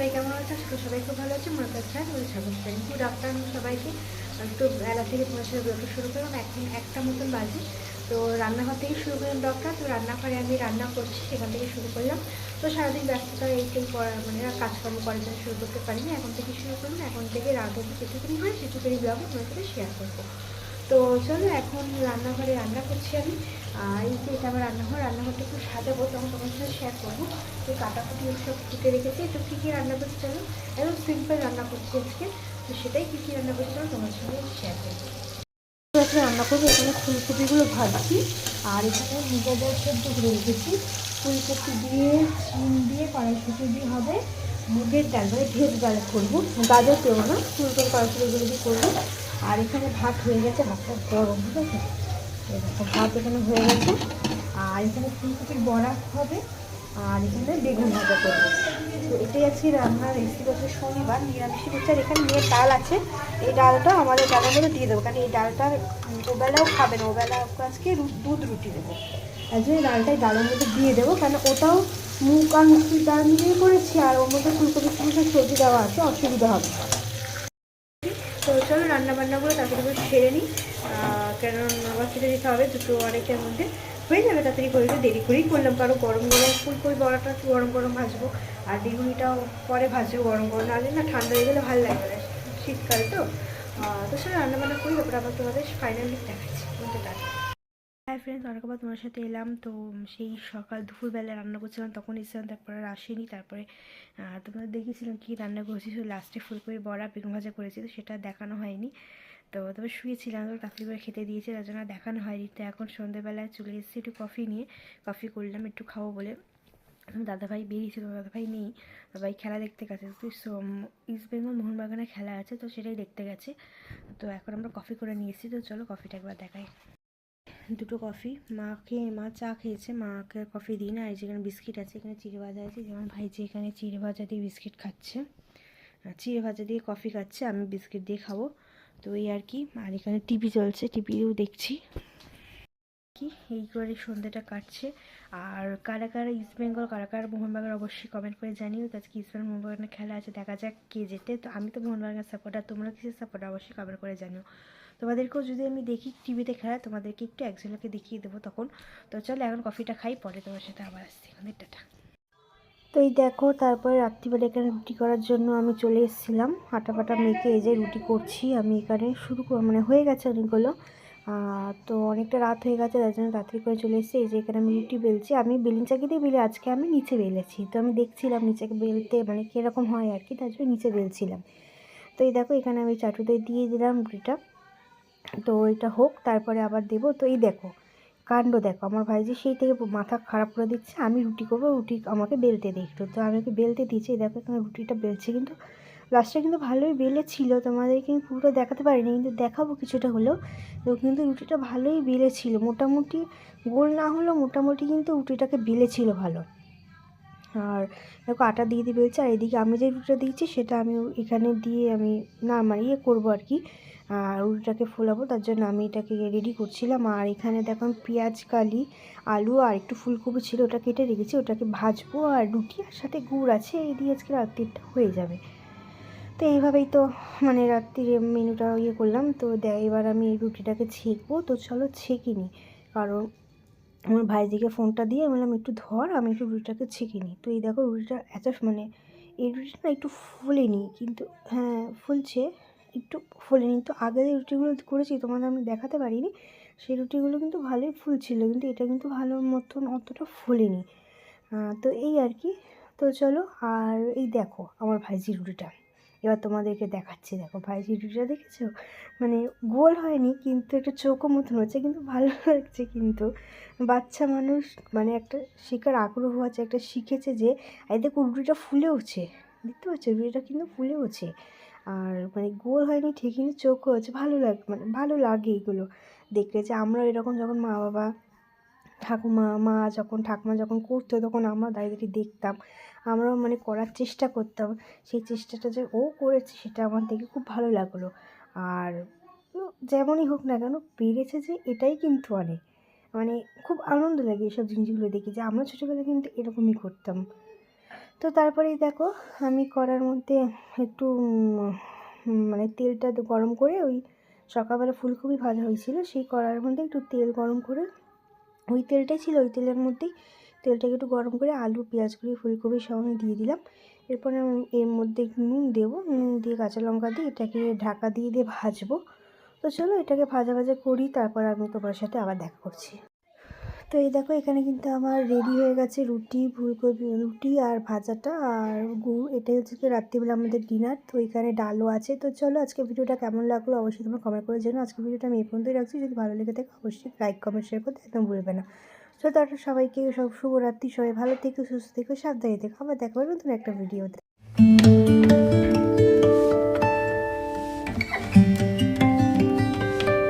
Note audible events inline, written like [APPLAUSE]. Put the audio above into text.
সবাই কেমন আছে? আজকে সবাই খুব ভালো আছে। মনে করছে স্বাগত করি গুড আফটারনুন সবাইকে। একটু বেলা থেকে সাথে ব্লগটা শুরু করলাম। এখন একটা মতন বাজে। তো রান্নাঘর থেকে শুরু করলাম ব্লগটা। তো রান্নাঘরে আমি রান্না করছি, সেখান থেকে শুরু করলাম। তো সারাদিন ব্যস্ততা এইটাই করা মানে কাজকর্ম করার জন্য শুরু করতে পারিনি। এখন থেকে শুরু করলাম এখন থেকে রাত অব্দি যেটুকুনি হয়, সেটুকুনি ব্লগ তোমার সাথে শেয়ার করব। তো চলো, এখন রান্নাঘরে রান্না করছি আমি। আর এই যে এটা আমার রান্নাঘর, রান্নাঘরটা একটু সাজাবো, তখন তোমার সাথে শেয়ার করব। তো কাটাকুটি সব ফুটে রেখেছি। তো কী কী রান্না করছি চলো একদম সিম্পল রান্না করছি আজকে। তো সেটাই কী কী রান্না করছি চলো তোমার সঙ্গে শেয়ার করব। রান্না করব এখানে ফুলকপিগুলো ভাজছি। আর এখানে নিজেদের সেদ্ধ করে রেখেছি। ফুলকপি দিয়ে শিম দিয়ে, কড়াইশুটি দিয়ে হবে। মুগের ডাল মানে ভেজ ডাল করব। গাজর দেবো না, ফুলকপি কড়াইশুটিগুলো দিয়ে করব। আর এখানে ভাত হয়ে গেছে, ভাতটা গরম, ঠিক আছে? ভাত এখানে হয়ে গেছে। আর এখানে ফুলকপির বড়া হবে, আর এখানে বেগুন ভাজা করব। তো এটাই আজকে রান্নার রেসিপি হচ্ছে শনিবার নিরামিষ হচ্ছে। আর এখানে মেয়ের ডাল আছে। এই ডালটা আমাদের ডালের মধ্যে দিয়ে দেবো, কারণ এই ডালটা ওবেলাও খাবে না। ওবেলা আজকে দুধ রুটি দেবো। তার জন্য ডালটাই ডালের মধ্যে দিয়ে দেবো, কারণ ওটাও মুগ আর মুসুর ডাল মিলিয়ে করেছি, আর ওর মধ্যে ফুলকপি ফুলকপি সবজি দেওয়া আছে, অসুবিধা হবে। তো চলো রান্না বান্নাগুলো তাড়াতাড়ি করে সেরে নিই। কারণ আবার খেতে দিতে হবে দুটো অনেকের মধ্যে হয়ে যাবে। তাড়াতাড়ি করে দেরি করেই করলাম কারণ গরম গরম ফুলকপি বড়াটা গরম গরম ভাজবো আর বেগুনিটাও পরে ভাজবো গরম গরম। নাহলে না ঠান্ডা হয়ে গেলে ভালো লাগবে না শীতকাল তো। তো চলো রান্না বান্না করি তারপরে আবার তোমাদের ফাইনালি দেখাচ্ছি। হ্যাঁ ফ্রেন্ডস অনেক আবার তোমার সাথে এলাম তো সেই সকাল দুপুরবেলা রান্না করছিলাম তখন এসেছিলাম তারপরে আর আসেনি তারপরে আহ, তোমাদের দেখিয়েছিলাম কি রান্না করেছি। লাস্টে ফুলকপি বড়া বেগুন ভাজা করেছি তো সেটা দেখানো হয়নি। তো তবে শুয়েছিলাম, তো তাড়াতাড়ি করে খেতে দিয়েছে, তার জন্য দেখানো হয়নি। তো এখন সন্ধ্যেবেলায় চলে এসেছি একটু কফি নিয়ে। কফি করলাম, একটু খাব বলে। দাদাভাই বেরিয়েছিল দাদাভাই নেই। দাদাভাই খেলা দেখতে গেছে। ইস্ট বেঙ্গল মোহনবাগানে খেলা আছে, তো সেটাই দেখতে গেছে। তো এখন আমরা কফি করে নিয়ে এসেছি, তো চলো কফিটা একবার দেখাই। দুটো কফি মাকে, মা চা খেয়েছে, মাকে কফি দিই না। আর যেখানে বিস্কিট আছে, এখানে চিড়ে ভাজা আছে। যেমন ভাই যে এখানে চিড়ে ভাজা দিয়ে বিস্কিট খাচ্ছে। চিড়ে ভাজা দিয়ে কফি খাচ্ছে, আমি বিস্কিট দিয়ে খাব। তো এই আর কি, আর এখানে টিভি চলছে, টিভিও দেখছি। কি, এই করে সন্ধ্যাটা কাটছে। আর কারা কারা ইস্ট বেঙ্গল কারা কারা মোহনবাগান অবশ্যই কমেন্ট করে জানিও আজকে ইস্ট বেঙ্গল মোহনবাগানের খেলা আছে, দেখা যাক কে জেতে। তো আমি তো মোহনবাগানের সাপোর্টার তোমরা কিসের সাপোর্টার অবশ্যই কমেন্ট করে জানিও। তোমাদেরকেও যদি আমি দেখি টিভিতে খেলা, তোমাদেরকে একটু একজনকে দেখিয়ে দেবো তখন। তো চলো, এখন কফিটা খাই, পরে তোমার সাথে আবার আসছি। টাটা। তো এই দেখো, তারপরে রাত্রিবেলা এখানে রুটি করার জন্য আমি চলে এসেছিলাম। আটা পাটা মেখে এই যে রুটি করছি আমি এখানে। শুরু মানে হয়ে গেছে অনেকগুলো। তো অনেকটা রাত হয়ে গেছে, তার জন্য তাড়াতাড়ি করে চলে এসেছি। এই যে এখানে আমি রুটি বেলছি। আমি বেলিন চাকি দিয়ে বেলে আজকে আমি নিচে বেলেছি। তো আমি দেখছিলাম নিচে বেলতে মানে কীরকম হয় আর কি, তার জন্য নিচে বেলছিলাম। তো এই দেখো, এখানে আমি চাটুতে দিয়ে দিলাম রুটিটা। তো এটা হোক, তারপরে আবার দেবো। তো এই দেখো কাণ্ড দেখো। আমার ভাইজি সেই থেকে মাথা খারাপ করে দিচ্ছে, আমি রুটি করব, রুটি আমাকে বেলতে একটু। তো আমি ওকে বেলতে দিয়েছি, দেখো এখানে রুটিটা বেলছে। কিন্তু লাস্টে কিন্তু ভালোই বেলেছিল, তোমাদেরকে আমি পুরোটা দেখাতে পারিনি, কিন্তু দেখাবো কিছুটা হলেও। তো কিন্তু রুটিটা ভালোই বেলেছিল, মোটামুটি গোল না হলেও মোটামুটি কিন্তু রুটিটাকে বেলেছিল ভালো। আর দেখো আটা দিয়ে দিয়ে বেলছে, আর এদিকে আমি যে রুটিটা দিয়েছি, সেটা আমি এখানে দিয়ে আমি না মানে ইয়ে করব আর কি। আর রুটিটাকে ফোলাবো, তার জন্য আমি এটাকে রেডি করছিলাম। আর এখানে দেখো আমি পেঁয়াজ, কালি, আলু আর একটু ফুলকপি ছিল, ওটা কেটে রেখেছি। ওটাকে ভাজবো আর রুটি আর সাথে গুড় আছে, এই দিয়ে আজকে রাত্রিটা হয়ে যাবে। তো এইভাবেই তো মানে রাত্রির মেনুটা ইয়ে করলাম। তো এবার আমি এই রুটিটাকে ছেঁকবো। তো চলো ছেঁকে নিই কারণ আমার ভাইজিকে ফোনটা দিয়ে বললাম, একটু ধর, আমি একটু রুটিটাকে ছেঁকে নিই তো এই দেখো রুটিটা এত মানে এই রুটিটা একটু ফুলেনি, কিন্তু হ্যাঁ ফুলছে। একটু ফুলেনি তো আগে যে রুটিগুলো করেছি, তোমাদের আমি দেখাতে পারিনি, সেই রুটিগুলো কিন্তু ভালোই ফুলছিল, কিন্তু এটা কিন্তু ভালো মতন অতটা ফুলেনি। তো এই আর কি। তো চলো, আর এই দেখো আমার ভাইজির রুটিটা। এবার তোমাদেরকে দেখাচ্ছি, দেখো ভাইজির রুটিটা দেখেছ? মানে গোল হয়নি, কিন্তু একটা চোখও মতন হচ্ছে, কিন্তু ভালো [LAUGHS] লাগছে কিন্তু। বাচ্চা মানুষ মানে একটা শেখার আগ্রহ আছে, একটা শিখেছে যে, এই দেখো রুটিটা ফুলেওছে দেখতে পাচ্ছ? রুটিটা কিন্তু ফুলেওছে আর মানে গোল হয়নি ঠিক কিন্তু চৌকো হচ্ছে ভালো লাগ মানে ভালো লাগে এগুলো। দেখতে যে আমরা এরকম যখন মা বাবা ঠাকুমা, মা যখন, ঠাকুমা যখন করতো, তখন আমরা দাঁড়িয়ে দাঁড়িয়ে দেখতাম। আমরাও মানে করার চেষ্টা করতাম। সেই চেষ্টাটা যে ও করেছে, সেটা আমার দেখে খুব ভালো লাগল। আর যেমনই হোক না কেন, পেরেছে যে এটাই কিন্তু অনেক। মানে খুব আনন্দ লাগে এসব জিনিসগুলো দেখে যে আমরা ছোটোবেলায় কিন্তু এরকমই করতাম। তো তারপরেই দেখো, আমি কড়ার মধ্যে একটু মানে তেলটা গরম করে ওই সকালবেলা ফুলকপি ভাজা হয়েছিল, সেই কড়ার মধ্যে একটু তেল গরম করে, ওই তেলটাই ছিল, ওই তেলের মধ্যেই তেলটাকে একটু গরম করে আলু, পেঁয়াজ করে ফুলকপি সব আমি দিয়ে দিলাম। এরপরে আমি এর মধ্যে নুন দেবো, নুন দিয়ে কাঁচা লঙ্কা দিয়ে এটাকে ঢাকা দিয়ে দিয়ে ভাজবো। তো চলো এটাকে ভাজা ভাজা করি, তারপর আমি তোমার সাথে আবার দেখা করছি। তো এই দেখো, এখানে কিন্তু আমার রেডি হয়ে গেছে রুটি, ফুলকপি, রুটি আর ভাজাটা। আর গুড় এটাই হচ্ছে কি রাত্রিবেলা আমাদের ডিনার তো এখানে ডালও আছে। তো চলো আজকে ভিডিওটা কেমন লাগল অবশ্যই তোমরা কমেন্ট করে জানো আজকে ভিডিওটা আমি এই পর্যন্তই রাখছি। যদি ভালো লেগে থাকে অবশ্যই লাইক কমেন্ট শেয়ার করতে একদম ভুলবে না। তো তারপর সবাইকে, সব শুভরাত্রি। সবাই ভালো থেকো, সুস্থ থেকো, সাবধানে থেকো। আবার দেখা নতুন একটা ভিডিওতে